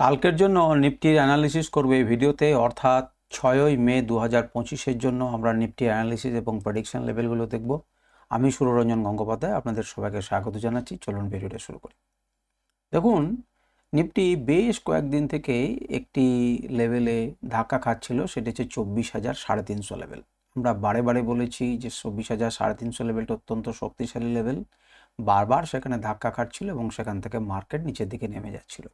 কালকের জন্য নিফটির অ্যানালিসিস করবে এই ভিডিওতে, অর্থাৎ ছয়ই মে দু হাজার পঁচিশের জন্য আমরা নিফটি অ্যানালিসিস এবং প্রেডিকশন লেভেলগুলো দেখব। আমি সুররঞ্জন গঙ্গোপাধ্যায়, আপনাদের সবাইকে স্বাগত জানাচ্ছি। চলুন ভিডিওটা শুরু করি। দেখুন, নিফটি বেশ কয়েকদিন থেকে একটি লেভেলে ধাক্কা খাচ্ছিল, সেটা হচ্ছে চব্বিশ হাজার সাড়ে তিনশো লেভেল আমরা বারে বারে বলেছি যে চব্বিশ হাজার সাড়ে তিনশো লেভেলটা অত্যন্ত শক্তিশালী লেভেল বারবার সেখানে ধাক্কা খাচ্ছিল এবং সেখান থেকে মার্কেট নিচের দিকে নেমে যাচ্ছিল।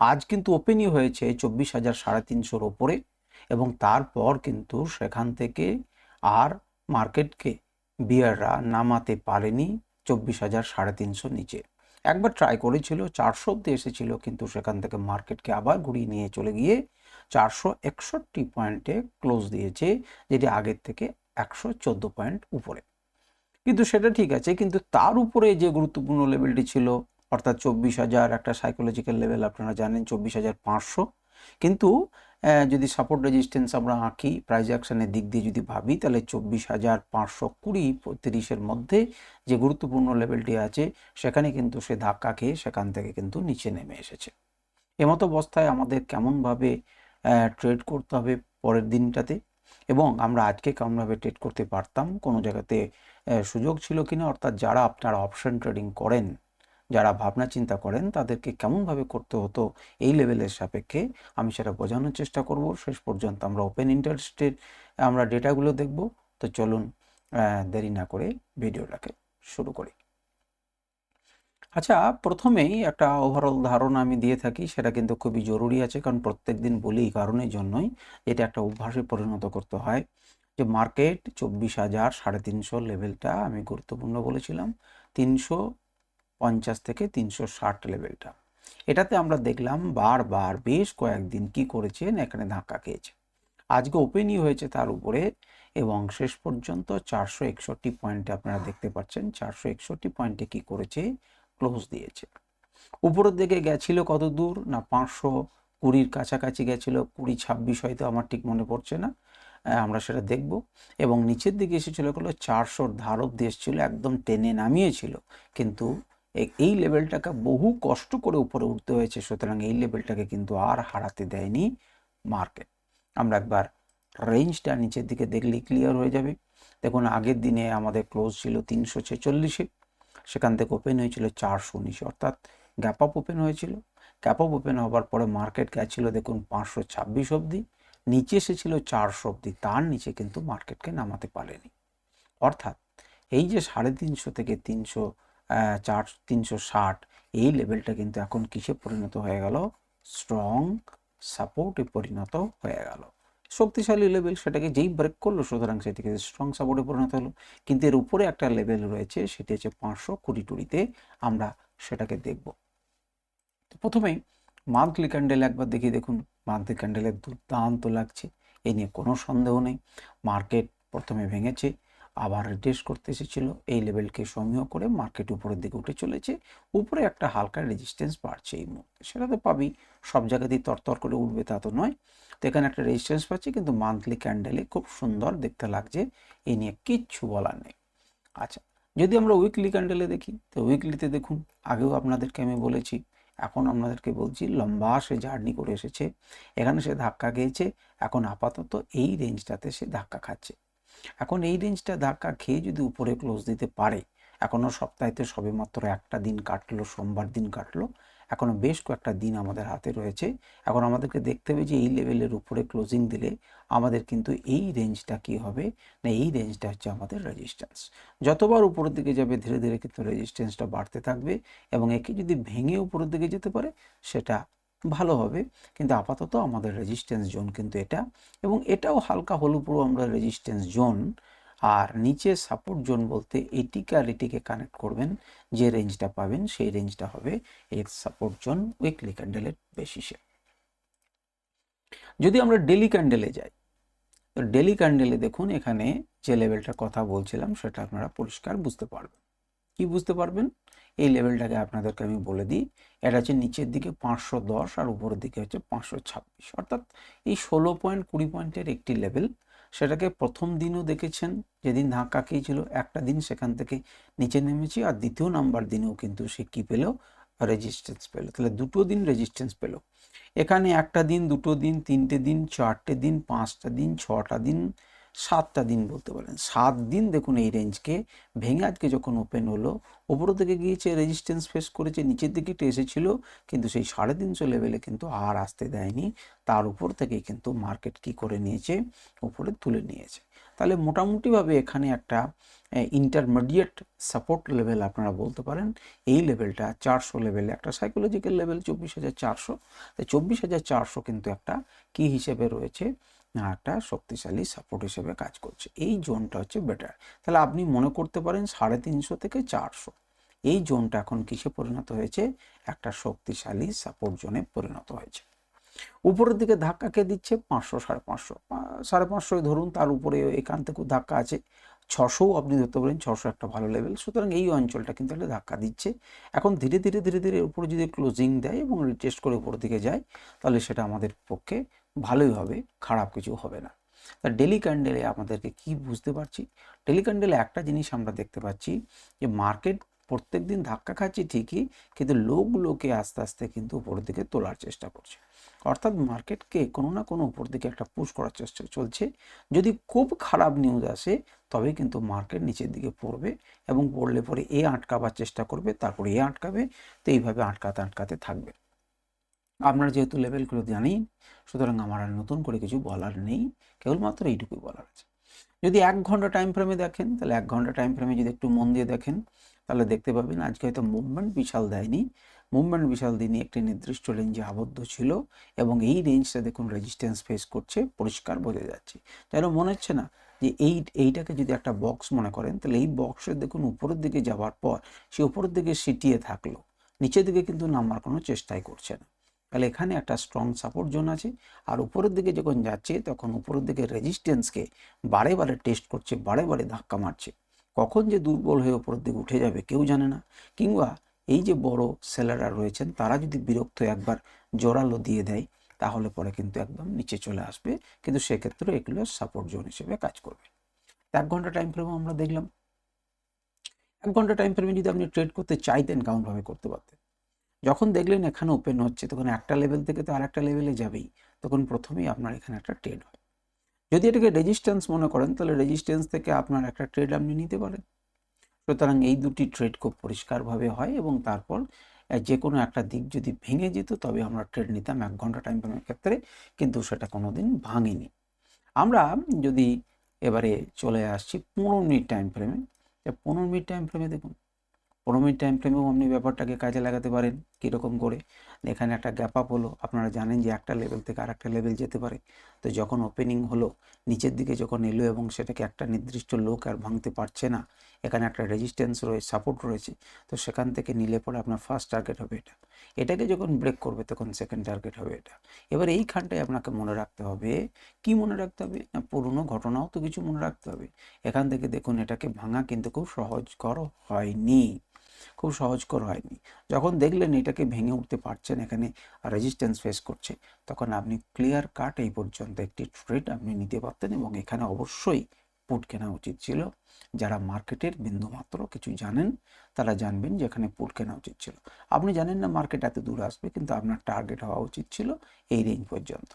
আজ কিন্তু ওপেনই হয়েছে চব্বিশ হাজার সাড়ে তিনশোর ওপরে এবং তারপর কিন্তু সেখান থেকে আর মার্কেটকে বিয়াররা নামাতে পারেনি চব্বিশ হাজার সাড়ে তিনশো নিচে। একবার ট্রাই করেছিল, চারশো অব্দি এসেছিল, কিন্তু সেখান থেকে মার্কেটকে আবার ঘুরিয়ে নিয়ে চলে গিয়ে চারশো একষট্টি পয়েন্টে ক্লোজ দিয়েছে, যেটি আগের থেকে একশো চোদ্দ পয়েন্ট উপরে। কিন্তু সেটা ঠিক আছে, কিন্তু তার উপরে যে গুরুত্বপূর্ণ লেভেলটি ছিল অর্থাৎ চব্বিশ হাজার একটা সাইকোলজিক্যাল লেভেল আপনারা জানেন, চব্বিশ হাজার পাঁচশো। কিন্তু যদি সাপোর্ট রেজিস্ট্যান্স আমরা আঁকি প্রাইজ অ্যাকশনের দিক দিয়ে যদি ভাবি, তাহলে চব্বিশ হাজার পাঁচশো কুড়ি তিরিশের মধ্যে যে গুরুত্বপূর্ণ লেভেলটি আছে, সেখানে কিন্তু সে ধাক্কা খেয়ে সেখান থেকে কিন্তু নিচে নেমে এসেছে। এমতো অবস্থায় আমাদের কেমনভাবে ট্রেড করতে হবে পরের দিনটাতে? এবং আমরা আজকে কেমনভাবে ট্রেড করতে পারতাম? কোনো জায়গাতে সুযোগ ছিল কিনা? অর্থাৎ যারা আপনারা অপশন ট্রেডিং করেন যারা ভাবনা চিন্তা করেন, তাদেরকে কেমনভাবে করতে হতো এই লেভেলের সাপেক্ষে আমি সেটা বোঝানোর চেষ্টা করব। শেষ পর্যন্ত আমরা ওপেন ইন্টারেস্টের আমরা ডেটাগুলো দেখব। তো চলুন দেরি না করে ভিডিওটাকে শুরু করি। আচ্ছা প্রথমেই একটা ওভারঅল ধারণা আমি দিয়ে থাকি, সেটা কিন্তু খুবই জরুরি আছে, কারণ প্রত্যেক দিন বলি এই কারণের জন্যই এটা একটা অভ্যাসে পরিণত করতে হয় যে মার্কেট চব্বিশ হাজার সাড়ে তিনশো লেভেলটা আমি গুরুত্বপূর্ণ বলেছিলাম। তিনশো পঞ্চাশ থেকে তিনশো ষাট লেভেলটা। এটাতে আমরা দেখলাম বারবার বেশ কয়েকদিন কি করেছেন, এখানে ধাক্কা খেয়েছে। আজকে ওপেনই হয়েছে তার উপরে এবং শেষ পর্যন্ত চারশো একষট্টি পয়েন্টে আপনারা দেখতে পাচ্ছেন, চারশো একষট্টি পয়েন্টে কি করেছে, ক্লোজ দিয়েছে। উপরের দিকে গেছিল কত দূর? না, পাঁচশো কুড়ির কাছাকাছি গেছিল, কুড়ি ছাব্বিশ হয়তো আমার ঠিক মনে পড়ছে না আমরা সেটা দেখব। এবং নিচের দিকে এসেছিল হলো চারশোর ধার অব্দি এসেছিল, একদম টেনে নামিয়েছিল, কিন্তু এই লেভেলটাকে বহু কষ্ট করে উপরে উঠতে হয়েছে, সুতরাং এই লেভেলটাকে কিন্তু আর হারাতে দেয়নি মার্কেট। আমরা একবার রেঞ্জটা নিচের দিকে দেখলে ক্লিয়ার হয়ে যাবে। দেখুন, আগের দিনে আমাদের ক্লোজ ছিল তিনশো ছেচল্লিশে, সেখান থেকে ওপেন হয়েছিল চারশো উনিশে, অর্থাৎ গ্যাপ আপ ওপেন হয়েছিল। গ্যাপ আপ ওপেন হওয়ার পরে মার্কেট গেছিল, দেখুন, পাঁচশো ছাব্বিশ অবধি, নিচে এসেছিল চারশো অবধি, তার নিচে কিন্তু মার্কেটকে নামাতে পারেনি। অর্থাৎ এই যে সাড়ে তিনশো থেকে তিনশো চার তিনশো ষাট। এই লেভেলটা কিন্তু এখন কিসে পরিণত হয়ে গেল? স্ট্রং সাপোর্টে পরিণত হয়ে গেল। শক্তিশালী লেভেল সেটাকে যেই ব্রেক করল, সুতরাং সেটিকে স্ট্রং সাপোর্টে পরিণত হলো। কিন্তু এর উপরে একটা লেভেল রয়েছে, সেটি হচ্ছে পাঁচশো কুড়ি টুড়িতে আমরা সেটাকে দেখব। তো প্রথমেই মান্থলি ক্যান্ডেল একবার দেখি দেখুন। মান্থলি ক্যান্ডেলের দুর্দান্ত লাগছে এই নিয়ে কোনো সন্দেহ নেই। মার্কেট প্রথমে ভেঙেছে আবার রিটেস্ট করতে এসেছিল। এই লেভেলকে সমীহ করে মার্কেট উপরের দিকে উঠে চলেছে। উপরে একটা হালকা রেজিস্ট্যান্স বাড়ছে এই মুহূর্তে। সেটা তো পাবি। সব জায়গাতেই তরতর করে উঠবে তা তো নয়। তো এখানে একটা রেজিস্ট্যান্স পাচ্ছি কিন্তু মান্থলি ক্যান্ডেলে খুব সুন্দর দেখতে লাগছে। এই নিয়ে কিচ্ছু বলার নেই। আচ্ছা যদি আমরা উইকলি ক্যান্ডেলে দেখি, তো উইকলিতে দেখুন, আগেও আপনাদেরকে আমি বলেছি, এখন আপনাদেরকে বলছি লম্বা সে জার্নি করে এসেছে। এখানে সে ধাক্কা খেয়েছে, এখন আপাতত এই রেঞ্জটাতে সে ধাক্কা খাচ্ছে। এখন এই রেঞ্জটা ধাক্কা খেয়ে যদি উপরে ক্লোজ দিতে পারে, এখনও সপ্তাহেতে সবেমাত্র একটা দিন কাটলো, সোমবার দিন কাটলো, এখনও বেশ কয়েকটা দিন আমাদের হাতে রয়েছে। এখন আমাদেরকে দেখতে হবে যে এই লেভেলের উপরে ক্লোজিং দিলে আমাদের কিন্তু এই রেঞ্জটা কি হবে? না, এই রেঞ্জটা হচ্ছে আমাদের রেজিস্ট্যান্স যতবার উপরের দিকে যাবে, ধীরে ধীরে কিন্তু রেজিস্ট্যান্সটা বাড়তে থাকবে এবং একে যদি ভেঙে উপরের দিকে যেতে পারে, সেটা ভালো হবে, কিন্তু আপাতত আমাদের রেজিস্ট্যান্স জোন কিন্তু এটা। এবং এটাও হালকা হলু পুরো আমরা রেজিস্ট্যান্স জোন আর নিচে সাপোর্ট জোন বলতে এটিকে আর এটিকে কানেক্ট করবেন, যে রেঞ্জটা পাবেন সেই রেঞ্জটা হবে এর সাপোর্ট জোন উইকলি ক্যান্ডেলের বেসিসে যদি আমরা ডেলি ক্যান্ডেলে যাই, তো ডেলি ক্যান্ডেলে দেখুন এখানে যে লেভেলটার কথা বলছিলাম সেটা আপনারা পরিষ্কার বুঝতে পারবেন। কি বুঝতে পারবেন? এই লেভেলটাকে আপনাদেরকে আমি বলে দিই। এটা হচ্ছে নিচের দিকে পাঁচশো দশ আর উপরের দিকে হচ্ছে পাঁচশো ছাব্বিশ। অর্থাৎ এই ষোলো পয়েন্ট কুড়ি পয়েন্টের একটি লেভেল। সেটাকে প্রথম দিনও দেখেছেন, যেদিন ধাক্কা খেয়েছিল একটা দিন সেখান থেকে নিচে নেমেছি আর দ্বিতীয় নাম্বার দিনেও কিন্তু সে কী পেল? রেজিস্ট্যান্স পেল। তাহলে দুটো দিন রেজিস্ট্যান্স পেল। এখানে একটা দিন, দুটো দিন, তিনটে দিন, চারটে দিন, পাঁচটা দিন, ছটা দিন সাতটা দিন বলতে পারেন। সাত দিন দেখুন এই রেঞ্জকে ভেঙে আজকে যখন ওপেন হলো ওপরের দিকে গিয়েছে রেজিস্ট্যান্স ফেস করেছে, নিচের দিকে একটু এসেছিল, কিন্তু সেই সাড়ে তিনশো লেভেলে কিন্তু আর আসতে দেয়নি। তার উপর থেকেই কিন্তু মার্কেট কি করে নিয়েছে, উপরে তুলে নিয়েছে। তাহলে মোটামুটিভাবে এখানে একটা ইন্টারমিডিয়েট সাপোর্ট লেভেল আপনারা বলতে পারেন। এই লেভেলটা চারশো লেভেলে একটা সাইকোলজিক্যাল লেভেল চব্বিশ হাজার চারশো। তাই চব্বিশ হাজার চারশো কিন্তু একটা কি হিসেবে রয়েছে? একটা শক্তিশালী সাপোর্ট হিসেবে কাজ করছে। এই জোনটা হচ্ছে বেটার তাহলে আপনি মনে করতে পারেন সাড়ে তিনশো থেকে চারশো। এই জোনটা এখন কিসে পরিণত হয়েছে? একটা শক্তিশালী সাপোর্ট জোনে পরিণত হয়েছে। উপরের দিকে ধাক্কা কে দিচ্ছে? পাঁচশো সাড়ে পাঁচশো। সাড়ে পাঁচশো ধরুন, তার উপরে এখান থেকেও ধাক্কা আছে। ছশোও আপনি ধরতে পারেন, ছশো একটা ভালো লেভেল সুতরাং এই অঞ্চলটা কিন্তু একটা ধাক্কা দিচ্ছে। এখন ধীরে ধীরে ধীরে ধীরে উপরে যদি ক্লোজিং দেয় এবং রিটেস্ট করে উপরের দিকে যায়, তাহলে সেটা আমাদের পক্ষে ভালোই হবে, খারাপ কিছু হবে না। তা ডেলি ক্যান্ডেলে আমাদেরকে কি বুঝতে পারছি? ডেলি ক্যান্ডেলে একটা জিনিস আমরা দেখতে পাচ্ছি যে মার্কেট প্রত্যেক দিন ধাক্কা খাচ্ছে ঠিকই, কিন্তু লোকগুলোকে আস্তে আস্তে কিন্তু উপরের দিকে তোলার চেষ্টা করছে। অর্থাৎ মার্কেটকে কোনো না কোনো উপর দিকে একটা পুশ করার চেষ্টা চলছে। যদি খুব খারাপ নিউজ আসে তবে কিন্তু মার্কেট নিচের দিকে পড়বে এবং পড়লে পরে এ আটকাবার চেষ্টা করবে, তারপরে এ আটকাবে, তো এইভাবে আটকাতে আটকাতে থাকবে। আপনার যেহেতু লেভেলগুলো জানি সুতরাং আমার আর নতুন করে কিছু বলার নেই, কেবলমাত্র এইটুকুই বলার আছে। যদি এক ঘণ্টা টাইম ফ্রেমে দেখেন, তাহলে এক ঘণ্টা টাইম ফ্রেমে যদি একটু মন দিয়ে দেখেন, তাহলে দেখতে পাবেন আজকে হয়তো মুভমেন্ট বিশাল দেয়নি। মুভমেন্ট বিশাল দিনই একটি নির্দিষ্ট রেঞ্জে আবদ্ধ ছিল এবং এই রেঞ্জটা দেখুন রেজিস্ট্যান্স ফেস করছে, পরিষ্কার বোঝা যাচ্ছে। যেন মনে হচ্ছে না যে এই, এইটাকে যদি একটা বক্স মনে করেন, তাহলে এই বক্সের দেখুন উপরের দিকে যাওয়ার পর সে উপরের দিকে সিটিয়ে থাকল, নিচের দিকে কিন্তু নামার কোনো চেষ্টাই করছে না। তাহলে এখানে একটা স্ট্রং সাপোর্ট জোন আছে, আর উপরের দিকে যখন যাচ্ছে, তখন উপরের দিকে রেজিস্ট্যান্সকে বারে বারে টেস্ট করছে, বারে বারে ধাক্কা মারছে। কখন যে দুর্বল হয়ে উপরের দিকে উঠে যাবে কেউ জানে না, কিংবা এই যে বড় সেলাররা রয়েছেন, তারা যদি বিরক্ত একবার জোরালো দিয়ে দেয়, তাহলে পরে কিন্তু একদম নিচে চলে আসবে। কিন্তু সেক্ষেত্রে এগুলো সাপোর্ট জোন হিসেবে কাজ করবে। এক ঘণ্টা টাইম ফ্রেমে আমরা দেখলাম। এক ঘণ্টা টাইম ফ্রেমে যদি আপনি ট্রেড করতে চাইতেন কেমনভাবে করতে পারতেন। যখন দেখলেন এখানে ওপেন হচ্ছে, তখন একটা লেভেল থেকে তো আর একটা লেভেলে যাবেই। তখন প্রথমেই আপনার এখানে একটা ট্রেড হয়। যদি এটাকে রেজিস্ট্যান্স মনে করেন, তাহলে রেজিস্ট্যান্স থেকে আপনার একটা ট্রেড আপনি নিতে পারেন। সুতরাং এই দুটি ট্রেড খুব পরিষ্কারভাবে হয় এবং তারপর যে কোনো একটা দিক যদি ভেঙে যেত, তবে আমরা ট্রেড নিতাম এক ঘণ্টা টাইম ফ্রেমের ক্ষেত্রে, কিন্তু সেটা কোনো দিন ভাঙেনি। আমরা যদি এবারে চলে আসছি পনেরো মিনিট টাইম ফ্রেমে পনেরো মিনিট টাইম ফ্রেমে দেখুন, পনেরো মিনিট টাইম ফ্রেমেও আপনি ব্যাপারটাকে কাজে লাগাতে পারেন। কীরকম করে? এখানে একটা গ্যাপ আপ হলো। আপনারা জানেন যে একটা লেভেল থেকে আর একটা লেভেল যেতে পারে। তো যখন ওপেনিং হলো, নিচের দিকে যখন এলো এবং সেটাকে একটা নির্দিষ্ট লোক আর ভাঙতে পারছে না, এখানে একটা রেজিস্ট্যান্স রয়েছে সাপোর্ট রয়েছে, তো সেখান থেকে নিলে পরে আপনার ফার্স্ট টার্গেট হবে এটা। এটাকে যখন ব্রেক করবে, তখন সেকেন্ড টার্গেট হবে এটা। এবার এইখানটায় আপনাকে মনে রাখতে হবে। কি মনে রাখতে হবে? না, পুরনো ঘটনাও তো কিছু মনে রাখতে হবে। এখান থেকে দেখুন, এটাকে ভাঙা কিন্তু খুব সহজকর হয়নি। খুব সহজকর হয়নি। যখন দেখলেন এটাকে ভেঙে উঠতে পারছেন এখানে রেজিস্ট্যান্স ফেস করছে, তখন আপনি ক্লিয়ার কাট এই পর্যন্ত একটি ট্রেড আপনি নিতে পারতেন এবং এখানে অবশ্যই পুট কেনা উচিত ছিল। যারা মার্কেটের বিন্দুমাত্র কিছু জানেন, তারা জানবেন যে এখানে পুট কেনা উচিত ছিল। আপনি জানেন না মার্কেট এত দূর আসবে, কিন্তু আপনার টার্গেট হওয়া উচিত ছিল এই রেঞ্জ পর্যন্ত।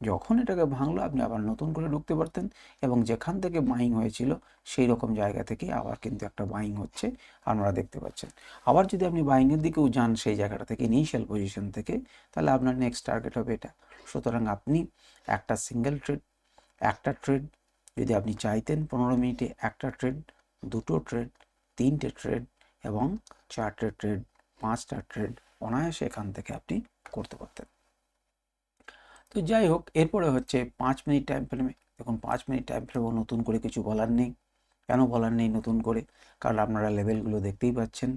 যখন এটাকে ভাঙলো, আপনি আবার নতুন করে ঢুকতে পারতেন এবং যেখান থেকে বাইং হয়েছিল, সেই রকম জায়গা থেকে আবার কিন্তু একটা বাইং হচ্ছে, আপনারা দেখতে পাচ্ছেন। আবার যদি আপনি বাইংয়ের দিকেও যান, সেই জায়গাটা থেকে ইনিশিয়াল পজিশন থেকে, তাহলে আপনার নেক্সট টার্গেট হবে এটা। সুতরাং আপনি একটা সিঙ্গেল ট্রেড একটা ট্রেড যদি আপনি চাইতেন পনেরো মিনিটে একটা ট্রেড দুটো ট্রেড তিনটে ট্রেড এবং চারটে ট্রেড পাঁচটা ট্রেড অনায়াসে এখান থেকে আপনি করতে পারতেন। তো যাই হোক, এরপরে হচ্ছে পাঁচ মিনিট টাইম ফ্রেমে দেখুন, পাঁচ মিনিট টাইম ফ্রেমেও নতুন করে কিছু বলার নেই। কেন বলার নেই নতুন করে? কারণ আপনারা লেভেলগুলো দেখতেই পাচ্ছেন।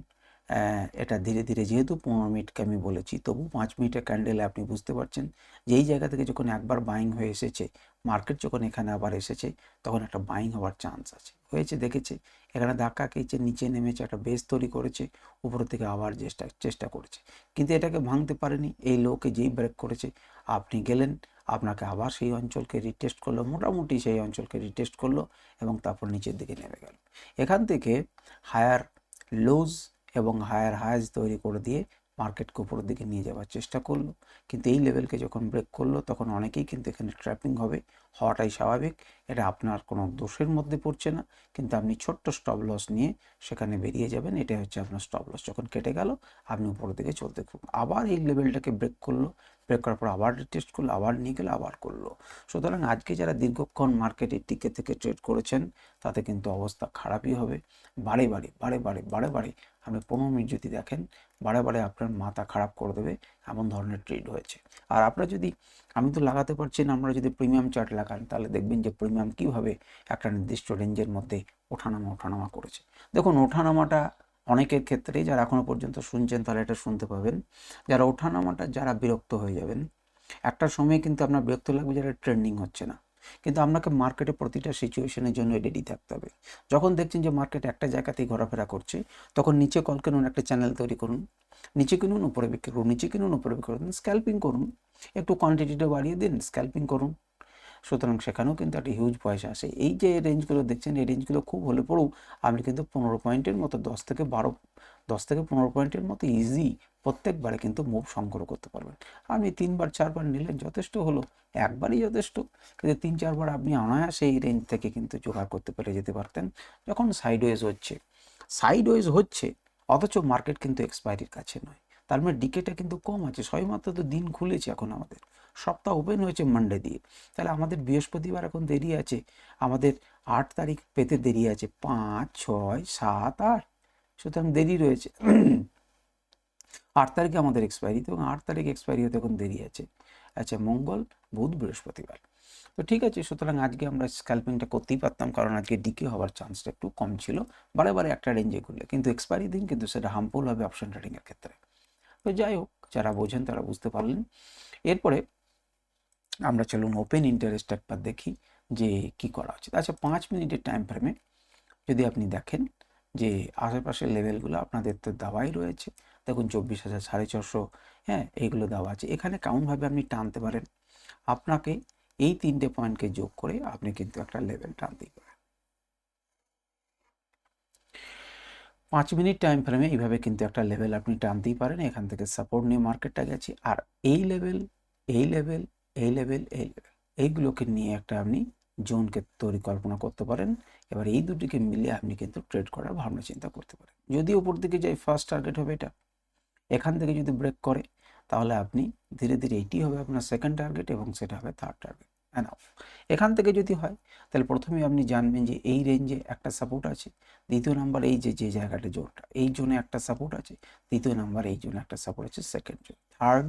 এটা ধীরে ধীরে যেহেতু পনেরো মিনিটকে আমি বলেছি, তবু পাঁচ মিনিটের ক্যান্ডেলে আপনি বুঝতে পারছেন যে এই জায়গা থেকে যখন একবার বাইং হয়ে এসেছে মার্কেট যখন এখানে আবার এসেছে, তখন একটা বাইং হওয়ার চান্স আছে। হয়েছে, দেখেছে। এখানে ধাক্কা খেয়েছে, নিচে নেমেছে, একটা বেস তৈরি করেছে, উপর থেকে আবার চেষ্টা চেষ্টা করেছে। কিন্তু এটাকে ভাঙতে পারেনি, এই লোকে যেই ব্রেক করেছে, আপনি গেলেন, আপনাকে আবার সেই অঞ্চলকে রিটেস্ট করল, মোটামুটি সেই অঞ্চলকে রিটেস্ট করল এবং তারপর নিচের দিকে নেমে গেল। এখান থেকে হায়ার লোজ এবং হায়ার হায়াজ তৈরি করে দিয়ে মার্কেটকে উপরের দিকে নিয়ে যাওয়ার চেষ্টা করল। কিন্তু এই লেভেলকে যখন ব্রেক করল, তখন অনেকেই কিন্তু এখানে ট্র্যাপিং হবে। হওয়াটাই স্বাভাবিক। এটা আপনার কোনো দোষের মধ্যে পড়ছে না। কিন্তু আপনি ছোট্ট স্টপ লস নিয়ে সেখানে বেরিয়ে যাবেন। এটাই হচ্ছে আপনার স্টপ লস যখন কেটে গেল, আপনি উপরের দিকে চলতে খুব আবার এই লেভেলটাকে ব্রেক করল। ব্রেক করার পর আবার টেস্ট করল, আবার নিয়ে গেলো, আবার করল। সুতরাং আজকে যারা দীর্ঘক্ষণ মার্কেটে টিকে থেকে ট্রেড করেছেন, তাতে কিন্তু অবস্থা খারাপই হবে। বারে বারে বারে বারে বারে বারে আপনি পনেরো মিনিট যদি দেখেন, বারে বারে আপনার মাথা খারাপ করে দেবে, এমন ধরনের ট্রেড হয়েছে। আর আপনারা যদি, আমি তো লাগাতে পারছি না আমরা যদি প্রিমিয়াম চার্ট লাগান, তাহলে দেখবেন যে প্রিমিয়াম কীভাবে একটা নির্দিষ্ট রেঞ্জের মধ্যে ওঠানামা ওঠানামা করেছে। দেখুন, ওঠানামাটা অনেকের ক্ষেত্রে যারা এখনও পর্যন্ত শুনছেন তাহলে এটা শুনতে পাবেন। যারা ওঠানামাটা, যারা বিরক্ত হয়ে যাবেন, একটা সময় কিন্তু আপনার বিরক্ত লাগবে যারা ট্রেন্ডিং হচ্ছে না। কিন্তু আপনাকে মার্কেটে প্রতিটা সিচুয়েশনের জন্য রেডি থাকতে হবে। যখন দেখছেন যে মার্কেট একটা জায়গাতেই ঘোরাফেরা করছে, তখন নিচে কল কিনুন, একটা চ্যানেল তৈরি করুন। নিচে কিনুন, উপরে বিক্রি করুন, নিচে কিনুন, উপরে বিক্রি করুন স্ক্যাল্পিং করুন। একটু কোয়ান্টিটিটা বাড়িয়ে দিন স্ক্যাল্পিং করুন। সুতরাং সেখানেও কিন্তু একটা হিউজ পয়সা আসে। এই যে রেঞ্জগুলো দেখছেন, এই রেঞ্জগুলো খুব হলে পড়েও আপনি কিন্তু পনেরো পয়েন্টের মতো, দশ থেকে বারো, দশ থেকে পনেরো পয়েন্টের মতো ইজি প্রত্যেকবারে কিন্তু মুভ সংগ্রহ করতে পারবেন। আপনি তিনবার, চারবার নিলেন, যথেষ্ট হলো। একবারই যথেষ্ট। কিন্তু তিন, চারবার আপনি অনায়াসে এই রেঞ্জ থেকে কিন্তু জোগাড় করতে পেরে যেতে পারতেন, যখন সাইডওয়েজ হচ্ছে। সাইডওয়েজ হচ্ছে, অথচ মার্কেট কিন্তু এক্সপায়ারির কাছে নয়। তার মানে ডিকেটা কিন্তু কম আছে। সবেমাত্র তো দিন খুলেছে এখন আমাদের। সপ্তাহ ওপেন হয়েছে মানডে দিয়ে। তাহলে আমাদের বৃহস্পতিবার এখন দেরি আছে। আমাদের আট তারিখ পেতে দেরি আছে। পাঁচ, ছয়, সাত, আট। সুতরাং দেরি রয়েছে। আট তারিখে আমাদের এক্সপায়ারি এবং আট তারিখ এক্সপায়ারি হতে এখন দেরি আছে। আচ্ছা মঙ্গল, বুধ, বৃহস্পতিবার। তো ঠিক আছে, সুতরাং আজকে আমরা স্ক্যাল্পিংটা করতেই পারতাম, কারণ আজকে ডিকে হওয়ার চান্সটা একটু কম ছিল। বারে বারে একটা রেঞ্জে করলে কিন্তু এক্সপায়ারি দিন কিন্তু সেটা হার্মফুল হবে অপশন ট্রেডিংয়ের ক্ষেত্রে। তো যাই হোক, যারা বোঝেন তারা বুঝতে পারলেন। এরপরে আমরা চলুন ওপেন ইন্টারেস্ট একবার দেখি যে কি করা উচিত। আচ্ছা পাঁচ মিনিটের টাইম ফ্রেমে যদি আপনি দেখেন যে আশেপাশের লেভেলগুলো আপনাদের তো দেওয়াই রয়েছে। দেখুন চব্বিশ হাজার, সাড়ে ছশো হ্যাঁ এইগুলো দেওয়া আছে। এখানে কেমনভাবে আপনি টানতে পারেন। আপনাকে এই তিনটে পয়েন্টকে যোগ করে আপনি কিন্তু একটা লেভেল টানতেই পারেন। পাঁচ মিনিট টাইম ফ্রেমে এইভাবে কিন্তু একটা লেভেল আপনি টানতেই পারেন। এখান থেকে সাপোর্ট নিয়ে মার্কেটটা গেছে। আর এই লেভেল এই লেভেল এই লেভেল এই লেভেল এইগুলোকে নিয়ে একটা আপনি জোনকে তৈরি কল্পনা করতে পারেন। এবার এই দুটিকে মিলিয়ে আপনি কিন্তু ট্রেড করার ভাবনা চিন্তা করতে পারেন। যদি ওপর দিকে যাই ফার্স্ট টার্গেট হবে এটা। এখান থেকে যদি ব্রেক করে, তাহলে আপনি ধীরে ধীরে এইটি হবে আপনার সেকেন্ড টার্গেট এবং সেটা হবে থার্ড টার্গেট এখান থেকে যদি হয়, তাহলে প্রথমে আপনি জানবেন যে এই রেঞ্জে একটা সাপোর্ট আছে, দ্বিতীয় নাম্বার এই যে যে জায়গাটা জোনটা, এই জোনে একটা সাপোর্ট আছে, দ্বিতীয় নাম্বার এই জোনে একটা সাপোর্ট আছে second zone. Third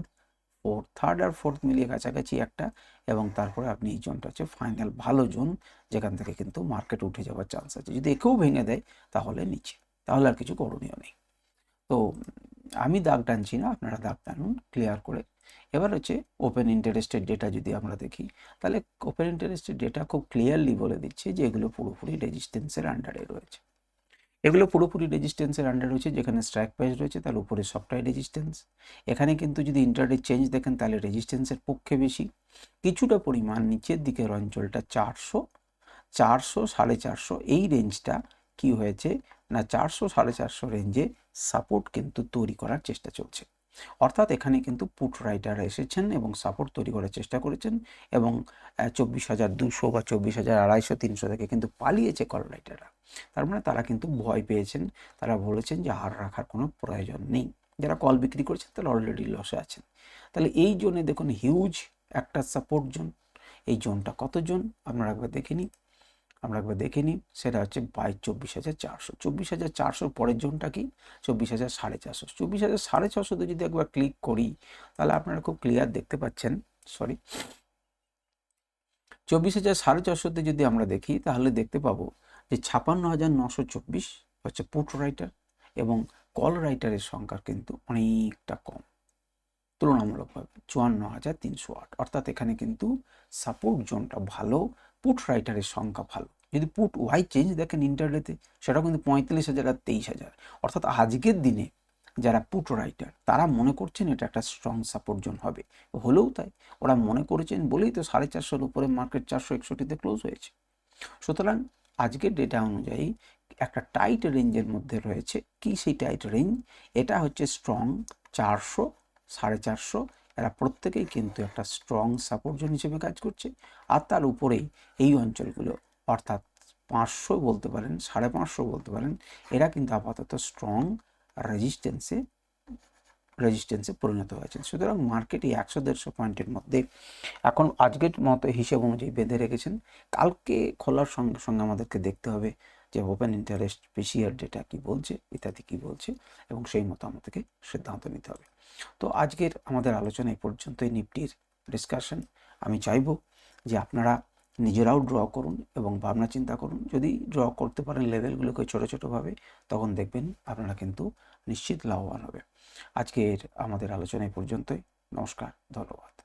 fourth third আর ফোর্থ মিলিয়ে কাছাকাছি একটা এবং তারপরে আপনি এই জোনটা হচ্ছে ফাইনাল ভালো জোন, যেখান থেকে কিন্তু মার্কেট উঠে যাওয়ার চান্স আছে। যদি একেও ভেঙে দেয়, তাহলে নিচে। তাহলে আর কিছু করণীয় নেই। তো, আমি দাগ টানছি না, আপনারা দাগ টানুন ক্লিয়ার করে। এবার হচ্ছে ওপেন ইন্টারেস্টের ডেটা যদি আমরা দেখি, তাহলে ওপেন ইন্টারেস্টের ডেটা খুব ক্লিয়ারলি বলে দিচ্ছে যে এগুলো পুরোপুরি রেজিস্ট্যান্সের আন্ডারে রয়েছে। এগুলো পুরোপুরি রেজিস্ট্যান্সের আন্ডার রয়েছে, যেখানে স্ট্রাইক প্রাইস রয়েছে, তার উপরে সবটাই রেজিস্ট্যান্স এখানে কিন্তু যদি ইন্টারডে চেঞ্জ দেখেন, তাহলে রেজিস্ট্যান্সের পক্ষে বেশি। কিছুটা পরিমাণ নিচের দিকের অঞ্চলটা চারশো চারশো সাড়ে চারশো, এই রেঞ্জটা কি হয়েছে? না, চারশো সাড়ে চারশো রেঞ্জে সাপোর্ট কিন্তু তৈরি করার চেষ্টা চলছে। অর্থাৎ এখানে কিন্তু পুট রাইটার এসেছেন এবং সাপোর্ট তৈরি করার চেষ্টা করেছেন এবং চব্বিশ হাজার দুশো বা চব্বিশ হাজার আড়াইশো তিনশো থেকে কিন্তু পালিয়েছে কল রাইটাররা তার মানে তারা কিন্তু ভয় পেয়েছেন। তারা বলেছেন যে হার রাখার কোনো প্রয়োজন নেই। যারা কল বিক্রি করেছেন তারা অলরেডি লসে আছেন। তাহলে এই জোনে দেখুন হিউজ একটা সাপোর্ট জোন এই জোনটা কত জোন? আপনারা একবার দেখে নিই আমরা একবার দেখে নিই। সেটা হচ্ছে বাইশ চব্বিশ হাজার চারশো। চব্বিশ হাজার চারশোর পরের জোনটা কি? চব্বিশ হাজার সাড়ে চারশো। চব্বিশ হাজার সাড়ে ছশোতে যদি একবার ক্লিক করি, তাহলে আপনারা খুব ক্লিয়ার দেখতে পাচ্ছেন। সরি চব্বিশ হাজার সাড়ে চারশোতে যদি আমরা দেখি, তাহলে দেখতে পাবো যে ছাপান্ন হাজার নশো চব্বিশ হচ্ছে পুট রাইটার এবং কল রাইটারের সংখ্যা কিন্তু অনেকটা কম। তুলনামূলকভাবে চুয়ান্ন হাজার তিনশো আট। অর্থাৎ এখানে কিন্তু সাপোর্ট জোনটা ভালো পুট রাইটারের সংখ্যা ভালো। যদি পুট ওয়াই চেঞ্জ দেখেন ইন্টারনেটে সেটাও কিন্তু পঁয়তাল্লিশ হাজার আর তেইশ হাজার। অর্থাৎ আজকের দিনে যারা পুট রাইটার তারা মনে করছেন এটা একটা স্ট্রং সাপোর্ট জোন হবে। হলেও তাই, ওরা মনে করেছেন বলেই তো সাড়ে চারশোর উপরে মার্কেট চারশো একষট্টিতে ক্লোজ হয়েছে। সুতরাং আজকের ডেটা অনুযায়ী একটা টাইট রেঞ্জের মধ্যে রয়েছে। কি সেই টাইট রেঞ্জ এটা হচ্ছে স্ট্রং চারশো, সাড়ে চারশো এরা প্রত্যেকেই কিন্তু একটা স্ট্রং সাপোর্ট জোন হিসেবে কাজ করছে। আর তার উপরেই এই অঞ্চলগুলো, অর্থাৎ পাঁচশো বলতে পারেন, সাড়ে পাঁচশো বলতে পারেন, এরা কিন্তু আপাতত স্ট্রং রেজিস্ট্যান্সে রেজিস্ট্যান্সে পরিণত হয়েছে সুতরাং মার্কেট এই একশো দেড়শো পয়েন্টের মধ্যে এখন আজকের মতো হিসেব অনুযায়ী বেঁধে রেখেছেন। কালকে খোলার সঙ্গে সঙ্গে আমাদেরকে দেখতে হবে যে ওপেন ইন্টারেস্ট পেশিয়ার ডেটা কি বলছে, ইত্যাদি কি বলছে, এবং সেই মতো আমাদেরকে সিদ্ধান্ত নিতে হবে। তো আজকের আমাদের আলোচনা এই পর্যন্তই, নিফটির ডিসকাশন আমি চাইব যে আপনারা নিজেরাও ড্র করুন এবং ভাবনা চিন্তা করুন। যদি ড্র করতে পারেন লেভেলগুলোকে ছোটো ছোটোভাবে, তখন দেখবেন আপনারা কিন্তু নিশ্চিত লাভবান হবে। আজকের আমাদের আলোচনা এই পর্যন্তই। নমস্কার, ধন্যবাদ।